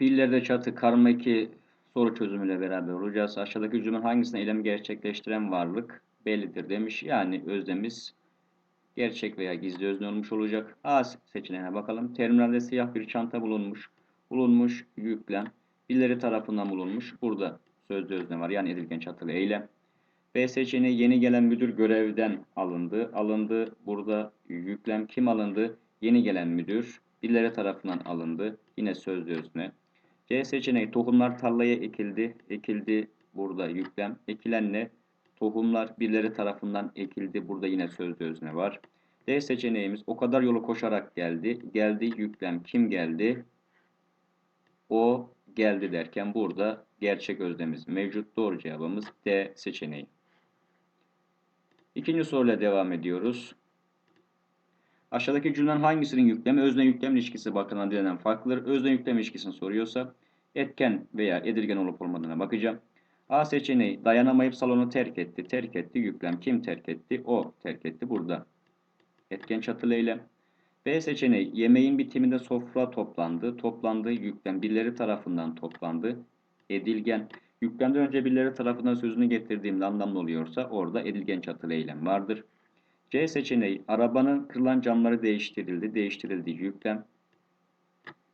Fiillerde çatı karma 2 soru çözümüyle beraber olacağız. Aşağıdaki cümlenin hangisinde eylem gerçekleştiren varlık bellidir demiş. Yani özlemiz gerçek veya gizli özne olmuş olacak. A seçeneğine bakalım. Terminalde siyah bir çanta bulunmuş. Bulunmuş yüklem. Birileri tarafından bulunmuş. Burada sözlü özne var. Yani edilgen çatılı eylem. B seçeneği yeni gelen müdür görevden alındı. Alındı. Burada yüklem kim alındı? Yeni gelen müdür. Birileri tarafından alındı. Yine sözlü özne. C seçeneği tohumlar tarlaya ekildi. Ekildi. Burada yüklem. Ekilen ne? Tohumlar birileri tarafından ekildi. Burada yine sözlü özne var. D seçeneğimiz o kadar yolu koşarak geldi. Geldi yüklem kim geldi? O geldi derken burada gerçek özlemiz mevcut. Doğru cevabımız D seçeneği. İkinci soruyla devam ediyoruz. Aşağıdaki cümlenin hangisinin yüklemi özne yüklem ilişkisi bakımından dilenen farklıdır? Özne yüklem ilişkisini soruyorsa etken veya edilgen olup olmadığına bakacağım. A seçeneği dayanamayıp salonu terk etti. Terk etti yüklem. Kim terk etti? O terk etti burada. Etken çatılı eylem. B seçeneği yemeğin bitiminde sofra toplandı. Toplandı yüklem. Birileri tarafından toplandı. Edilgen. Yüklemden önce birileri tarafından sözünü getirdiğimde anlamlı oluyorsa orada edilgen çatılı eylem vardır. C seçeneği arabanın kırılan camları değiştirildi. Değiştirildi yüklem.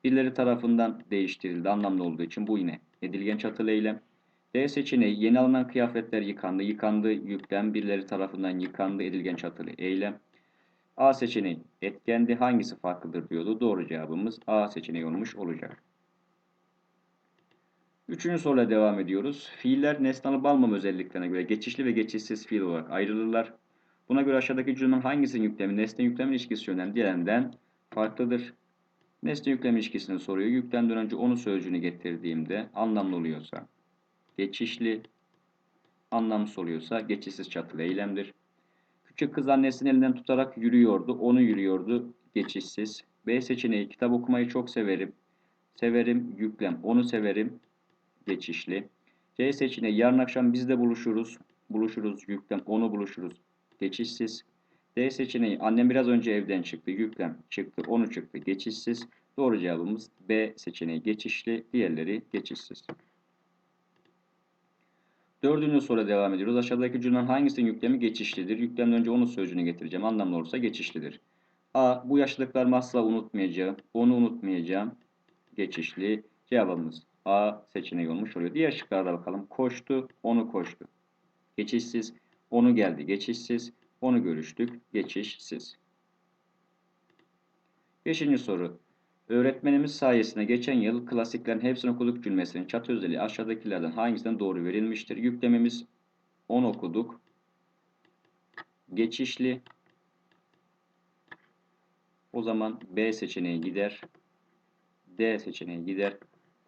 Birileri tarafından değiştirildi anlamlı olduğu için bu yine edilgen çatılı eylem. D seçeneği yeni alınan kıyafetler yıkandı. Yıkandı yüklem birileri tarafından yıkandı edilgen çatılı eylem. A seçeneği etkendi hangisi farklıdır diyordu. Doğru cevabımız A seçeneği olmuş olacak. Üçüncü soruyla devam ediyoruz. Fiiller nesnalı bağlamam özelliklerine göre geçişli ve geçişsiz fiil olarak ayrılırlar. Buna göre aşağıdaki cümlenin hangisinin yüklemi nesne yüklem ilişkisi yönden diğerinden farklıdır? Nesne yüklem ilişkisini soruyor. Yüklemden önce onu sözcüğünü getirdiğimde anlamlı oluyorsa geçişli, anlamsız oluyorsa geçişsiz çatılı eylemdir. Küçük kız annesinin elinden tutarak yürüyordu. Onu yürüyordu. Geçişsiz. B seçeneği kitap okumayı çok severim. Severim yüklem. Onu severim. Geçişli. C seçeneği yarın akşam biz de buluşuruz. Buluşuruz yüklem. Onu buluşuruz. Geçişsiz. D seçeneği annem biraz önce evden çıktı. Yüklem çıktı. Onu çıktı. Geçişsiz. Doğru cevabımız B seçeneği geçişli. Diğerleri geçişsiz. Dördüncü soruya devam ediyoruz. Aşağıdaki cümlenin hangisinin yüklemi geçişlidir? Yüklemden önce onun sözcüğünü getireceğim. Anlamlı olursa geçişlidir. A. Bu yaşlılıklarımı asla unutmayacağım. Onu unutmayacağım. Geçişli. Cevabımız A seçeneği olmuş oluyor. Diğer şıklara bakalım. Koştu, onu koştu. Geçişsiz. Onu geldi. Geçişsiz. Onu görüştük. Geçişsiz. Beşinci soru. Öğretmenimiz sayesinde geçen yıl klasiklerin hepsini okuduk cümlesinin çatı özelliği aşağıdakilerden hangisinden doğru verilmiştir? Yüklemimiz 10 okuduk. Geçişli. O zaman B seçeneği gider. D seçeneği gider.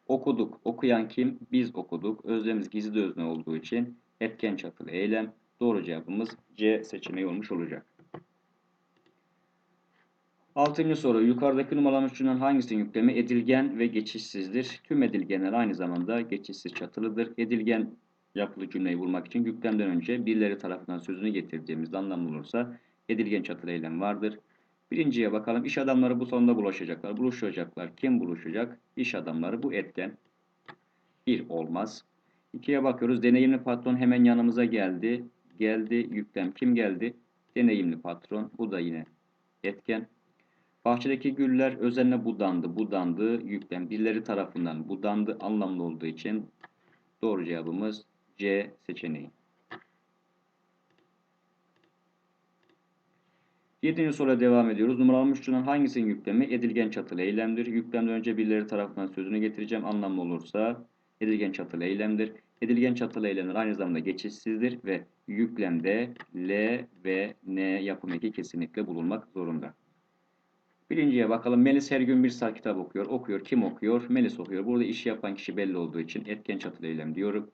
Okuduk. Okuyan kim? Biz okuduk. Özlemiz gizli özne olduğu için etken çatılı eylem. Doğru cevabımız C seçeneği olmuş olacak. Altıncı soru. Yukarıdaki numaralanmış cümlenin hangisinin yüklemi edilgen ve geçişsizdir? Tüm edilgenler aynı zamanda geçişsiz çatılıdır. Edilgen yapılı cümleyi bulmak için yüklemden önce birileri tarafından sözünü getirdiğimizde anlamlı olursa edilgen çatılı eylem vardır. Birinciye bakalım. İş adamları bu salonda buluşacaklar. Buluşacaklar. Kim buluşacak? İş adamları bu etken. Bir olmaz. İkiye bakıyoruz. Deneyimli patron hemen yanımıza geldi. Geldi. Yüklem kim geldi? Deneyimli patron. Bu da yine etken. Bahçedeki güller özenle budandı. Budandı. Yüklem birileri tarafından budandı anlamlı olduğu için doğru cevabımız C seçeneği. Yedinci soruya devam ediyoruz. Numaralanmış cümlenin hangisinin yüklemi edilgen çatılı eylemdir? Yüklemden önce birileri tarafından sözünü getireceğim. Anlamlı olursa edilgen çatılı eylemdir. Edilgen çatılı eylemler aynı zamanda geçişsizdir ve yüklemde L ve N yapım eki kesinlikle bulunmak zorunda. Birinciye bakalım. Melis her gün bir saat kitap okuyor. Okuyor. Kim okuyor? Melis okuyor. Burada işi yapan kişi belli olduğu için etken çatılı eylem diyorum.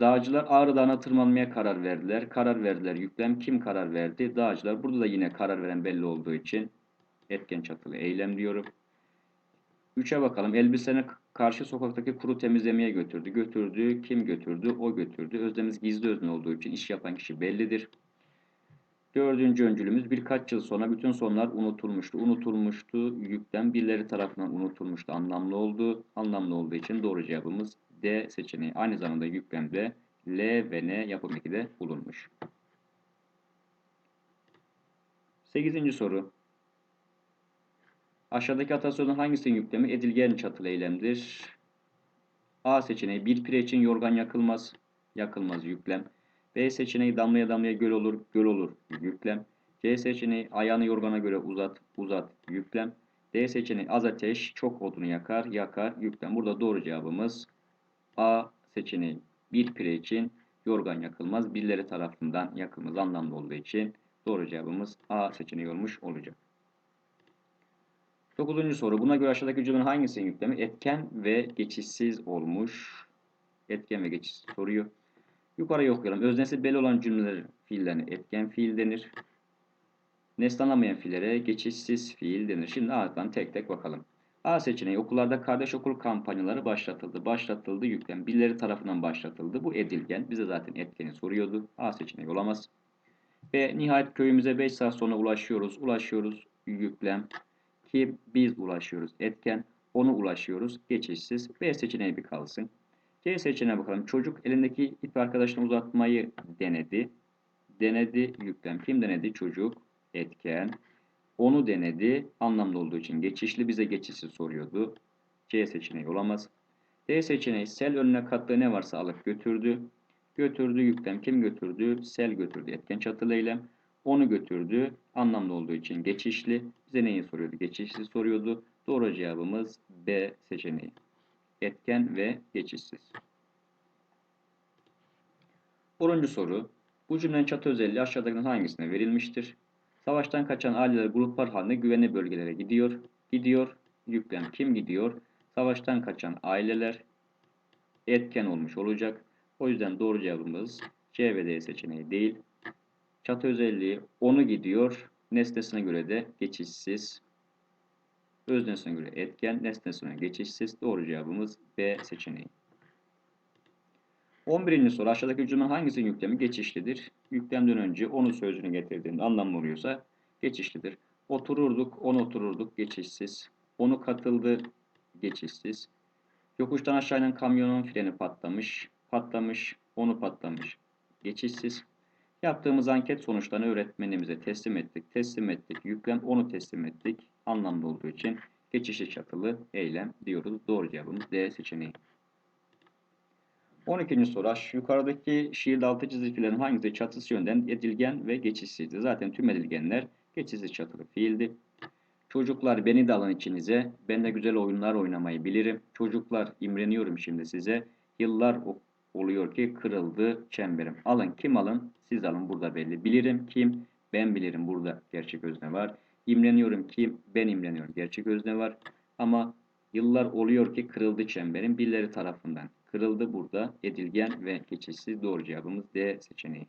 Dağcılar Ağrı Dağı'na tırmanmaya karar verdiler. Karar verdiler. Yüklem kim karar verdi? Dağcılar. Burada da yine karar veren belli olduğu için etken çatılı eylem diyorum. 3'e bakalım. Elbiselerini karşı sokaktaki kuru temizlemeye götürdü. Götürdü. Kim götürdü? O götürdü. Özlemiz gizli özne olduğu için iş yapan kişi bellidir. Dördüncü öncülümüz birkaç yıl sonra bütün sonlar unutulmuştu. Unutulmuştu yüklem birileri tarafından unutulmuştu. Anlamlı oldu. Anlamlı olduğu için doğru cevabımız D seçeneği. Aynı zamanda yüklemde L ve N yapım eki de bulunmuş. Sekizinci soru. Aşağıdaki atasözün hangisinin yüklemi edilgen çatılı eylemdir? A seçeneği bir pire için yorgan yakılmaz. Yakılmaz yüklem. B seçeneği damlaya damlaya göl olur. Göl olur yüklem. C seçeneği ayağını yorgana göre uzat. Uzat yüklem. D seçeneği az ateş çok odunu yakar. Yakar yüklem. Burada doğru cevabımız A seçeneği. Bir pire için yorgan yakılmaz. Birileri tarafından yakılmaz anlamda olduğu için doğru cevabımız A seçeneği olmuş olacak. Dokuzuncu soru. Buna göre aşağıdaki cümlenin hangisinin yüklemi etken ve geçişsiz olmuş? Etken ve geçişsiz soruyor. Yukarıya okuyalım. Öznesi belli olan cümleler fiillerine etken fiil denir. Nesnelamayan fiillere geçişsiz fiil denir. Şimdi ardından tek tek bakalım. A seçeneği okullarda kardeş okul kampanyaları başlatıldı. Başlatıldı yüklem. Birileri tarafından başlatıldı. Bu edilgen. Bize zaten etkeni soruyordu. A seçeneği olamaz. B nihayet köyümüze 5 saat sonra ulaşıyoruz. Ulaşıyoruz yüklem. Ki biz ulaşıyoruz etken. Onu ulaşıyoruz geçişsiz. B seçeneği bir kalsın. C seçeneğine bakalım. Çocuk elindeki ip arkadaşına uzatmayı denedi. Denedi yüklem. Kim denedi? Çocuk etken. Onu denedi. Anlamlı olduğu için geçişli bize geçişsiz soruyordu. C seçeneği olamaz. D seçeneği sel önüne kattığı ne varsa alıp götürdü. Götürdü yüklem. Kim götürdü? Sel götürdü. Etken çatılı eylem. Onu götürdü. Anlamlı olduğu için geçişli. Bize neyi soruyordu? Geçişsiz soruyordu. Doğru cevabımız B seçeneği. Etken ve geçişsiz. 10. soru. Bu cümlenin çatı özelliği aşağıdakilerden hangisine verilmiştir? Savaştan kaçan aileler gruplar halinde güvenli bölgelere gidiyor. Gidiyor. Yüklem kim gidiyor? Savaştan kaçan aileler etken olmuş olacak. O yüzden doğru cevabımız C ve D seçeneği değil. Çatı özelliği onu gidiyor. Nesnesine göre de geçişsiz. Öznesine göre etken, nesnesine göre geçişsiz. Doğru cevabımız B seçeneği. 11. soru aşağıdaki cümlenin hangisinin yüklemi geçişlidir? Yüklemden önce onu sözünü getirdiğinde anlamlı oluyorsa geçişlidir. Otururduk, on otururduk geçişsiz. Onu katıldı geçişsiz. Yokuştan aşağı inen kamyonun freni patlamış. Patlamış, onu patlamış. Geçişsiz. Yaptığımız anket sonuçlarını öğretmenimize teslim ettik. Teslim ettik. Yüklem onu teslim ettik. Anlamlı olduğu için geçişli çatılı eylem diyoruz. Doğru cevabımız D seçeneği. 12. soru. Yukarıdaki şiirde altı çizili hangisi çatısı yönden edilgen ve geçişsizdi? Zaten tüm edilgenler geçişsiz çatılı fiildi. Çocuklar beni de alın içinize. Ben de güzel oyunlar oynamayı bilirim. Çocuklar imreniyorum şimdi size. Yıllar oluyor ki kırıldı çemberim. Alın kim alın? Siz alın burada belli. Bilirim kim? Ben bilirim burada gerçek özne var. İmreniyorum kim? Ben imreniyorum gerçek özne var. Ama yıllar oluyor ki kırıldı çemberim birileri tarafından. Kırıldı burada edilgen ve geçişsiz doğru cevabımız D seçeneği.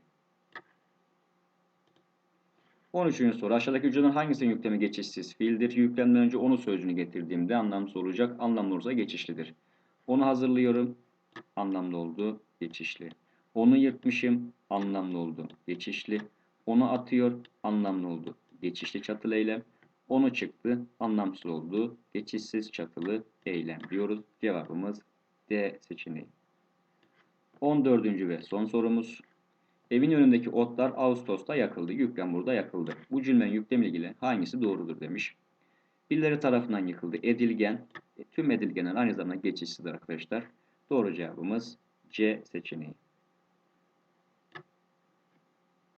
13. soru. Aşağıdaki cümlenin hangisinin yüklemi geçişsiz fiildir? Yüklemden önce onu sözcüğünü getirdiğimde anlamsız olacak. Anlamlı olursa geçişlidir. Onu hazırlıyorum. Anlamlı oldu. Geçişli. Onu yırtmışım. Anlamlı oldu. Geçişli. Onu atıyor. Anlamlı oldu. Geçişli çatılı eylem. Onu çıktı. Anlamsız oldu. Geçişsiz çatılı eylem diyoruz. Cevabımız D seçeneği. 14. ve son sorumuz. Evin önündeki otlar Ağustos'ta yakıldı. Yüklem burada yakıldı. Bu cümlenin yüklem ilgili hangisi doğrudur demiş. Birileri tarafından yıkıldı. Edilgen. E, tüm edilgenler aynı zamanda geçişsizdir arkadaşlar. Doğru cevabımız C seçeneği.